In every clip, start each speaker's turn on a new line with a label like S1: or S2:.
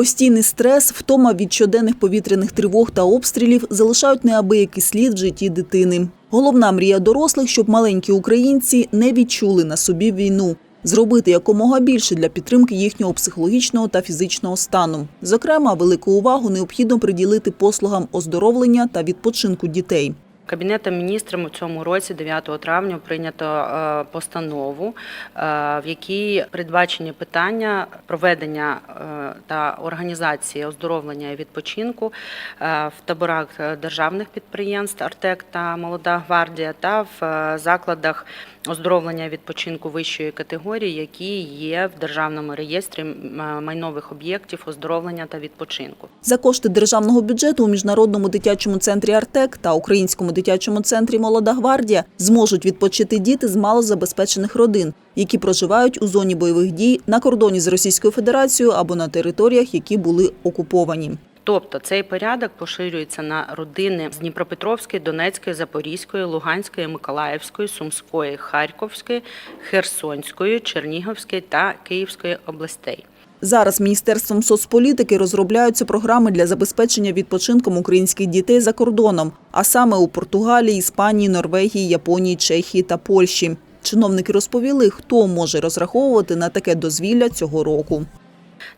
S1: Постійний стрес, втома від щоденних повітряних тривог та обстрілів залишають неабиякий слід в житті дитини. Головна мрія дорослих, щоб маленькі українці не відчули на собі війну. Зробити якомога більше для підтримки їхнього психологічного та фізичного стану. Зокрема, велику увагу необхідно приділити послугам оздоровлення та відпочинку дітей.
S2: Кабінетом міністрів у цьому році, 9 травня, прийнято е, постанову, е, в якій передбачені питання проведення е, та організації оздоровлення і відпочинку в таборах державних підприємств Артек та Молода гвардія та в закладах оздоровлення відпочинку вищої категорії, які є в державному реєстрі е, майнових об'єктів оздоровлення та відпочинку.
S1: За кошти державного бюджету у міжнародному дитячому центрі Артек та українському дитячому центрі Молода гвардія зможуть відпочити діти з малозабезпечених родин, які проживають у зоні бойових дій на кордоні з Російською Федерацією або на територіях, які були окуповані.
S2: Тобто цей порядок поширюється на родини з Дніпропетровської, Донецької, Запорізької, Луганської, Миколаївської, Сумської, Харківської, Херсонської, Чернігівської та Київської областей.
S1: Зараз міністерством соцполітики розробляються програми для забезпечення відпочинком українських дітей за кордоном, а саме у Португалії, Іспанії, Норвегії, Японії, Чехії та Польщі. Чиновники розповіли, хто може розраховувати на таке дозвілля цього року.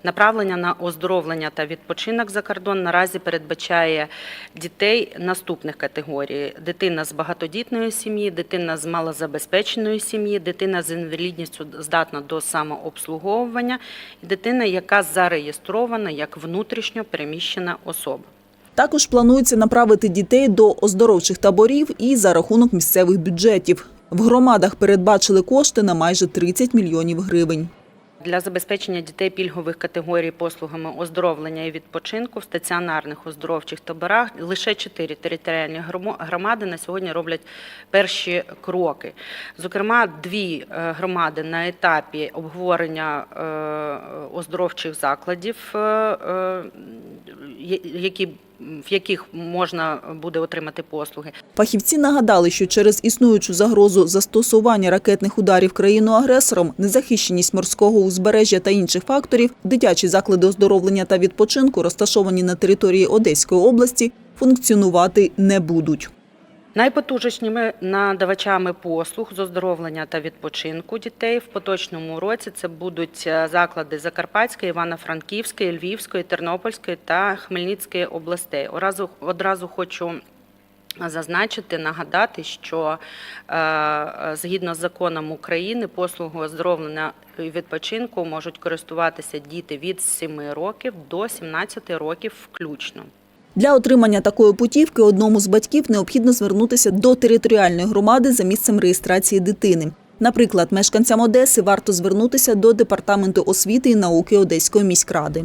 S2: Направлення на оздоровлення та відпочинок за кордон наразі передбачає дітей наступних категорій: дитина з багатодітної сім'ї, дитина з малозабезпеченої сім'ї, дитина з інвалідністю здатна до самообслуговування, і дитина, яка зареєстрована як внутрішньо переміщена особа.
S1: Також планується направити дітей до оздоровчих таборів і за рахунок місцевих бюджетів. В громадах передбачили кошти на майже 30 мільйонів гривень.
S2: Для забезпечення дітей пільгових категорій послугами оздоровлення і відпочинку в стаціонарних оздоровчих таборах лише чотири територіальні громади на сьогодні роблять перші кроки. Зокрема, дві е, громади на етапі обговорення е, оздоровчих закладів, е, які в яких можна буде отримати послуги.
S1: Фахівці нагадали, що через існуючу загрозу застосування ракетних ударів країну-агресором, незахищеність морського узбережжя та інших факторів, дитячі заклади оздоровлення та відпочинку, розташовані на території Одеської області, функціонувати не будуть.
S2: Найпотужнішими надавачами послуг з оздоровлення та відпочинку дітей в поточному році це будуть е, заклади Закарпатської, Івано-Франківської, Львівської, Тернопільської та Хмельницької областей. Одразу, одразу хочу зазначити, нагадати, що е, згідно з законом України послугою оздоровлення і відпочинку можуть користуватися діти від 7 років до 17 років включно.
S1: Для отримання такої путівки одному з батьків необхідно звернутися до територіальної громади за місцем реєстрації дитини. Наприклад, мешканцям Одеси варто звернутися до департаменту освіти і науки Одеської міськради.